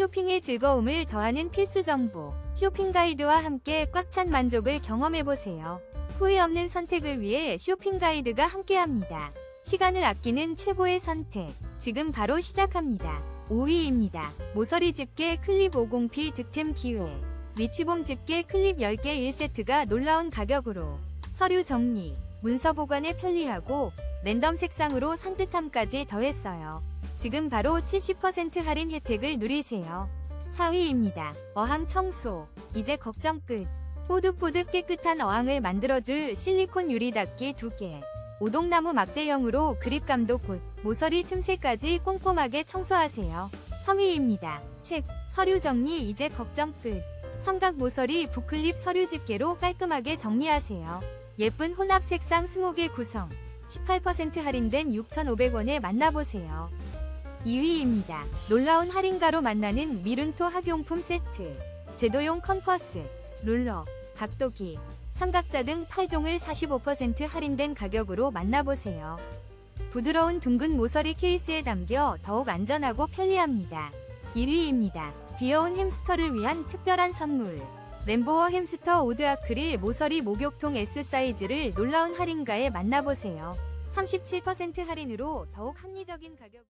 쇼핑의 즐거움을 더하는 필수 정보. 쇼핑 가이드와 함께 꽉 찬 만족을 경험해보세요. 후회 없는 선택을 위해 쇼핑 가이드가 함께합니다. 시간을 아끼는 최고의 선택. 지금 바로 시작합니다. 5위입니다. 모서리 집게 클립 50p 득템 기회. 리치봄 집게 클립 10개 1세트가 놀라운 가격으로 서류 정리, 문서 보관에 편리하고 랜덤 색상으로 산뜻함까지 더했어요. 지금 바로 70% 할인 혜택을 누리세요. 4위입니다. 어항 청소. 이제 걱정 끝. 뽀득뽀득 깨끗한 어항을 만들어줄 실리콘 유리 닦기 2개. 오동나무 막대형으로 그립감도 굿. 모서리 틈새까지 꼼꼼하게 청소하세요. 3위입니다. 책, 서류 정리 이제 걱정 끝. 삼각 모서리 부클립 서류 집게로 깔끔하게 정리하세요. 예쁜 혼합 색상 20개 구성. 18% 할인된 6,500원에 만나보세요. 2위입니다. 놀라운 할인가로 만나는 미룬토 학용품 세트. 제도용 컴퍼스, 룰러, 각도기, 삼각자 등 8종을 45% 할인된 가격으로 만나보세요. 부드러운 둥근 모서리 케이스에 담겨 더욱 안전하고 편리합니다. 1위입니다. 귀여운 햄스터를 위한 특별한 선물. 램보어 햄스터 오드 아크릴 모서리 목욕통 S 사이즈를 놀라운 할인가에 만나보세요. 37% 할인으로 더욱 합리적인 가격